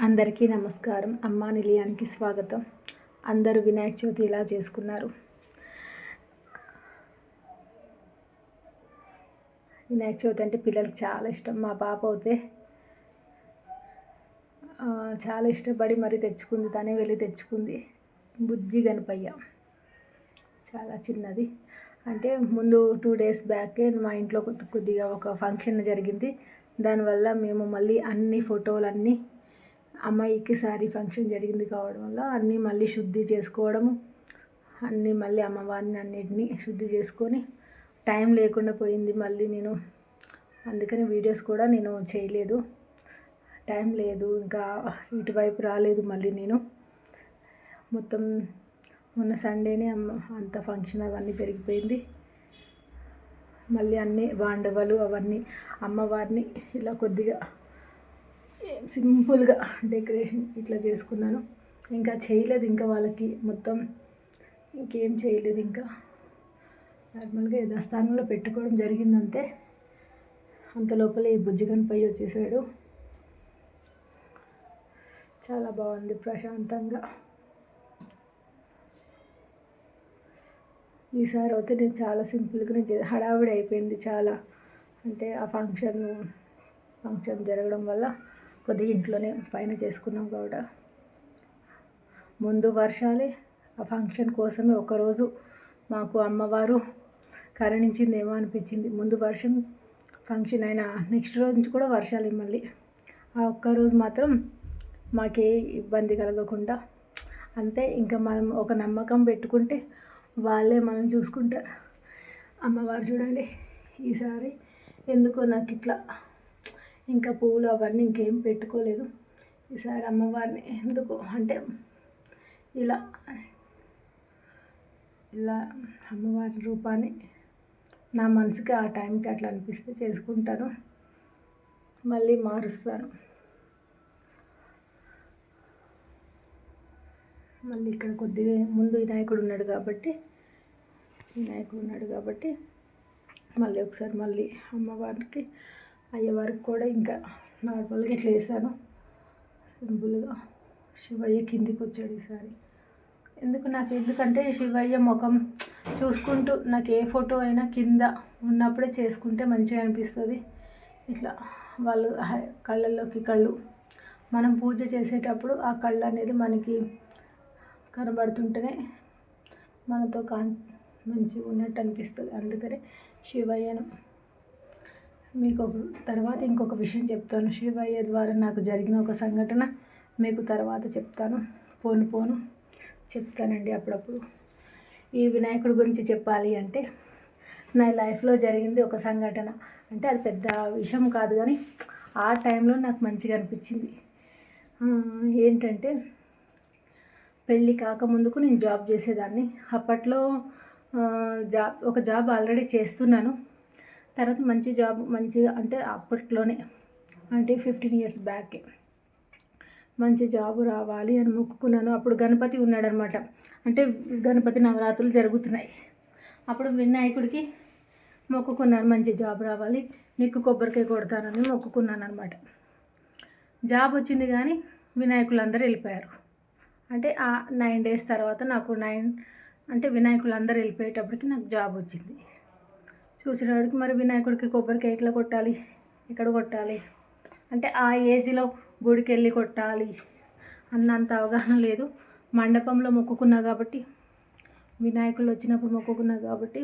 అందరికీ నమస్కారం. అమ్మా నిలయానికి స్వాగతం. అందరూ వినాయక చవితి ఇలా చేసుకున్నారు? వినాయక చవితి అంటే పిల్లలకి చాలా ఇష్టం. మా పాప అయితే చాలా ఇష్టపడి మరి తెచ్చుకుంది. తనే వెళ్ళి తెచ్చుకుంది. బుజ్జి గణపయ్య. చాలా చిన్నది. అంటే ముందు టూ డేస్ బ్యాకే మా ఇంట్లో కొద్ది- కొద్దిగా ఒక ఫంక్షన్ జరిగింది. దానివల్ల మేము మళ్ళీ అన్ని ఫోటోలన్నీ అమ్మాయికి శారీ ఫంక్షన్ జరిగింది కావడం వల్ల అన్నీ మళ్ళీ శుద్ధి చేసుకోవడము అన్నీ మళ్ళీ అమ్మవారిని అన్నిటినీ శుద్ధి చేసుకొని టైం లేకుండా పోయింది మళ్ళీ నేను. అందుకని వీడియోస్ కూడా నేను చేయలేదు. టైం లేదు ఇంకా ఇటువైపు రాలేదు మళ్ళీ నేను. మొత్తం మొన్న సండేనే అమ్మ అంత ఫంక్షన్ అవన్నీ జరిగిపోయింది. మళ్ళీ అన్ని వాండవలు అవన్నీ అమ్మవారిని ఇలా కొద్దిగా సింపుల్గా డెకరేషన్ ఇట్లా చేసుకున్నాను. ఇంకా చేయలేదు ఇంకా వాళ్ళకి మొత్తం ఇంకేం చేయలేదు ఇంకా. నార్మల్గా యథాస్థానంలో పెట్టుకోవడం జరిగిందంతే. అంత లోపల ఈ బుజ్జిగన్ పై వచ్చేసాడు. చాలా బాగుంది ప్రశాంతంగా. ఈసారి అయితే నేను చాలా సింపుల్గానే హడావిడి అయిపోయింది చాలా. అంటే ఆ ఫంక్షన్ ఫంక్షన్ జరగడం వల్ల కొద్దిగా ఇంట్లోనే పైన చేసుకున్నాం కూడా ముందు వర్షాలే ఆ ఫంక్షన్ కోసమే ఒకరోజు మాకు అమ్మవారు కరుణించిందేమో అనిపించింది. ముందు వర్షం ఫంక్షన్ అయినా నెక్స్ట్ రోజు నుంచి కూడా వర్షాలు మళ్ళీ. ఆ ఒక్కరోజు మాత్రం మాకే ఇబ్బంది కలగకుండా అంతే ఇంకా మనం ఒక నమ్మకం పెట్టుకుంటే వాళ్ళే మనం చూసుకుంటారు. అమ్మవారు చూడండి ఈసారి ఎందుకో నాకు ఇట్లా ఇంకా పువ్వులు అవన్నీ ఇంకేం పెట్టుకోలేదు. ఈసారి అమ్మవారిని ఎందుకు అంటే ఇలా ఇలా అమ్మవారి రూపాన్ని నా మనసుకి ఆ టైంకి అట్లా అనిపిస్తే చేసుకుంటాను. మళ్ళీ మారుస్తాను. మళ్ళీ ఇక్కడ కొద్దిగా ముందు వినాయకుడు ఉన్నాడు కాబట్టి వినాయకుడు ఉన్నాడు కాబట్టి మళ్ళీ ఒకసారి మళ్ళీ అమ్మవారికి అయ్యవారికి కూడా ఇంకా నార్మల్గా ఇట్లా వేసాను సింపుల్గా శివయ్య కిందికి వచ్చాడు ఈసారి. ఎందుకు నాకు ఎందుకంటే శివయ్య ముఖం చూసుకుంటూ నాకు ఏ ఫోటో అయినా కింద ఉన్నప్పుడే చేసుకుంటే మంచిగా అనిపిస్తుంది. ఇట్లా వాళ్ళు కళ్ళల్లోకి కళ్ళు మనం పూజ చేసేటప్పుడు ఆ కళ్ళు అనేది మనకి కనబడుతుంటేనే మనతో కాన్ మంచిగా ఉన్నట్టు అనిపిస్తుంది. అందుకనే శివయ్యను మీకు ఒక తర్వాత ఇంకొక విషయం చెప్తాను. శివయ్య ద్వారా నాకు జరిగిన ఒక సంఘటన మీకు తర్వాత చెప్తాను. పోను పోను. చెప్తానండి అప్పుడప్పుడు. ఈ వినాయకుడి గురించి చెప్పాలి అంటే నా లైఫ్లో జరిగింది ఒక సంఘటన. అంటే అది పెద్ద విషయం కాదు కానీ ఆ టైంలో నాకు మంచిగా అనిపించింది. ఏంటంటే పెళ్ళి కాకముందుకు నేను జాబ్ చేసేదాన్ని. అప్పట్లో జాబ్ ఒక జాబ్ ఆల్రెడీ చేస్తున్నాను. తర్వాత మంచి జాబ్ మంచిగా అంటే అప్పట్లోనే అంటే ఫిఫ్టీన్ ఇయర్స్ బ్యాక్ మంచి జాబ్ రావాలి అని మొక్కుకున్నాను. అప్పుడు గణపతి ఉన్నాడనమాట. అంటే గణపతి నవరాత్రులు జరుగుతున్నాయి. అప్పుడు వినాయకుడికి మొక్కుకున్నాను మంచి జాబ్ రావాలి నీకు కొబ్బరికాయ కొడతానని మొక్కుకున్నాను అనమాట జాబ్ వచ్చింది కానీ వినాయకులందరూ వెళ్ళిపోయారు. అంటే ఆ నైన్ డేస్ తర్వాత నాకు నైన్ అంటే వినాయకులందరూ వెళ్ళిపోయేటప్పటికి నాకు జాబ్ వచ్చింది. చూసేటప్పటికి మరి వినాయకుడికి కొబ్బరికాయ ఎట్లా కొట్టాలి? ఎక్కడ కొట్టాలి? అంటే ఆ ఏజ్లో గుడికి వెళ్ళి కొట్టాలి అన్నంత అవగాహన లేదు. మండపంలో మొక్కుకున్నా కాబట్టి వినాయకులు వచ్చినప్పుడు మొక్కుకున్నా కాబట్టి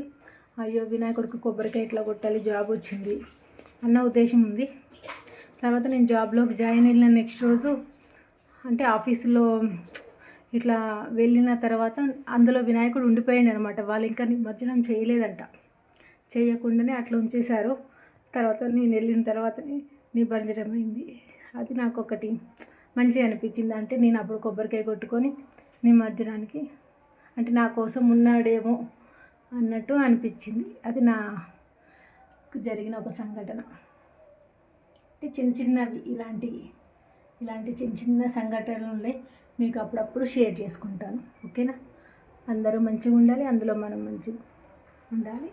అయ్యో వినాయకుడికి కొబ్బరికాయ ఎట్లా కొట్టాలి? జాబ్ వచ్చింది అన్న ఉద్దేశం ఉంది. తర్వాత నేను జాబ్లోకి జాయిన్ అయిన నెక్స్ట్ రోజు అంటే ఆఫీసులో ఇట్లా వెళ్ళిన తర్వాత అందులో వినాయకుడు ఉండిపోయాడు అనమాట వాళ్ళు ఇంకా నిమజ్జనం చేయలేదంట. చేయకుండానే అట్లా ఉంచేశారు. తర్వాత నేను వెళ్ళిన తర్వాతనే నిమజ్జనం అయింది అది నాకు ఒకటి మంచిగా అనిపించింది. అంటే నేను అప్పుడు కొబ్బరికాయ కొట్టుకొని నిమజ్జనానికి అంటే నా కోసం ఉన్నాడేమో అన్నట్టు అనిపించింది. అది నా జరిగిన ఒక సంఘటన. అంటే చిన్న చిన్నవి ఇలాంటివి ఇలాంటి చిన్న చిన్న సంఘటనలే మీకు అప్పుడప్పుడు షేర్ చేసుకుంటాను. ఓకేనా? అందరూ మంచిగా ఉండాలి. అందులో మనం మంచిగా ఉండాలి.